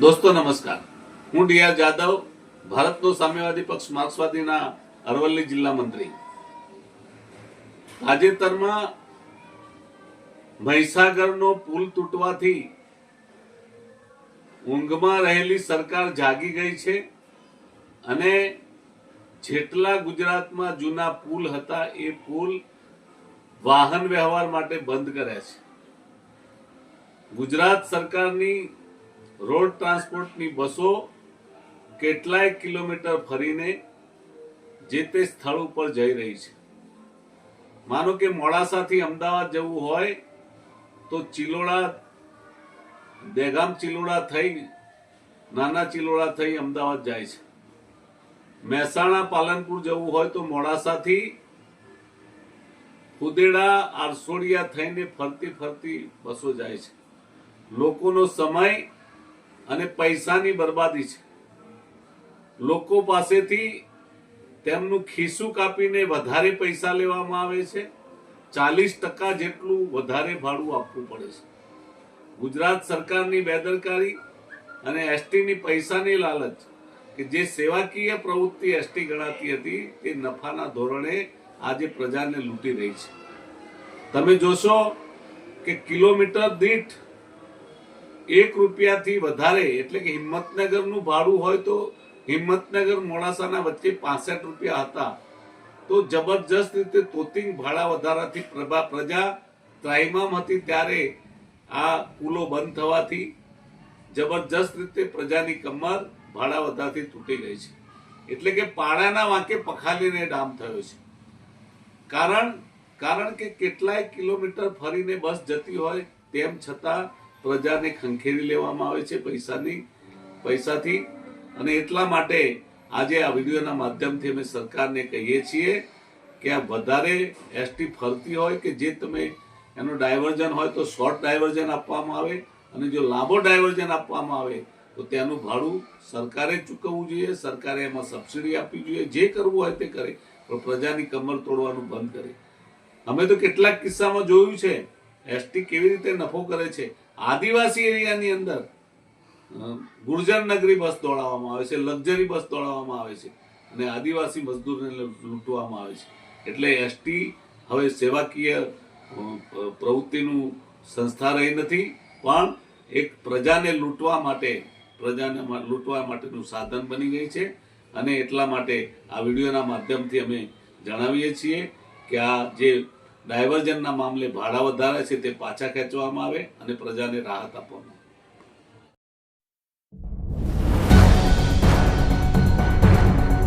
દોસ્તો, નમસ્કાર. હું ડીઆર જાદવ, ભારતનો સામ્યવાદી પક્ષ માર્ક્સવાદીના અરવલ્લી જિલ્લા મંત્રી. તાજેતરમાં મહીસાગરનો પુલ તૂટવાથી ઊંઘમાં રહેલી સરકાર જાગી ગઈ છે અને જેટલા ગુજરાતમાં જૂના પુલ હતા એ પુલ વાહન વ્યવહાર માટે બંધ કર્યા છે. ગુજરાત સરકારની રોડ ટ્રાન્સપોર્ટની બસો કેટલાય કિલોમીટર ફરીને જે તે સ્થળ ઉપર જઈ રહી છે. માનો કે મોડાસાથી અમદાવાદ જવું હોય તો ચિલોડા દેગામ ચિલોડા થઈ, નાના ચિલોડા થઈ અમદાવાદ જાય છે. મહેસાણા, પાલનપુર જવું હોય તો મોડાસાથી ફુદેડા આરસોડિયા થઈને ફરતી ફરતી બસો જાય છે. લોકોનો સમય અને પૈસાની બરબાદી છે. લોકો પાસેથી તેમનું ખીસું કાપીને વધારે પૈસા લેવામાં આવે છે. ચાલીસ ટકા જેટલું વધારે ભાડું આપવું પડે છે. ગુજરાત સરકારની બેદરકારી અને એસટીની પૈસાની લાલચ કે જે સેવાકીય પ્રવૃત્તિ એસટી ગણાતી હતી, તે નફાના ધોરણે આજે પ્રજાને લૂંટી રહી છે. તમે જોશો કે કિલોમીટર દીઠ એક રૂપિયાથી વધારે એટલે કે હિંમતનગરનું ભાડું હોય તો હિંમતનગર મોડાસાના વચ્ચે પાસઠ રૂપિયા હતા. તો જબરજસ્ત રીતે તોતિંગ ભાડા વધારાથી પ્રભા પ્રજા ત્રાઇમામ હતી ત્યારે આ પુલો બંધ થવાથી જબરજસ્ત રીતે પ્રજાની કમર ભાડા વધારથી તૂટી ગઈ છે. એટલે કે પાડાના વાંકે પખાલીને ડામ થયો છે. કારણ કારણ કે કેટલાય કિલોમીટર ફરીને બસ જતી હોય તેમ છતાં પ્રજાને ખંખેરી લેવામાં આવે છે પૈસાની, પૈસાથી. અને એટલા માટે આજે આ વિડીયોના માધ્યમથી અમે સરકારને કહીએ છીએ કે આ વધારે એસટી ફરતી હોય કે જે તમે એનું ડાયવર્ઝન હોય તો શોર્ટ ડાયવર્ઝન આપવામાં આવે અને જો લાંબો ડાયવર્ઝન આપવામાં આવે તો તેનું ભાડું સરકારે ચૂકવવું જોઈએ, સરકારે એમાં સબસિડી આપવી જોઈએ, જે કરવું હોય તે કરે, પણ પ્રજાની કમર તોડવાનું બંધ કરે. અમે તો કેટલાક કિસ્સામાં જોયું છે, એસટી કેવી રીતે નફો કરે છે આદિવાસી એરિયાની અંદર ગુર્જર નગરી બસ દોડાવવામાં આવે છે, લક્ઝરી બસ દોડાવવામાં આવે છે અને આદિવાસી મજદૂરને લૂંટવામાં આવે છે. એટલે એસટી હવે સેવાકીય પ્રવૃત્તિનું સંસ્થા રહી નથી, પણ એક પ્રજાને લૂંટવા માટે, પ્રજાને લૂંટવા માટેનું સાધન બની ગઈ છે અને એટલા માટે આ વિડીયોના માધ્યમથી અમે જણાવીએ છીએ કે આ જે ડાયવર્ઝનના મામલે ભાડા વધારે છે તે પાછા ખેંચવામાં આવે અને પ્રજાને રાહત આપવામાં આવે.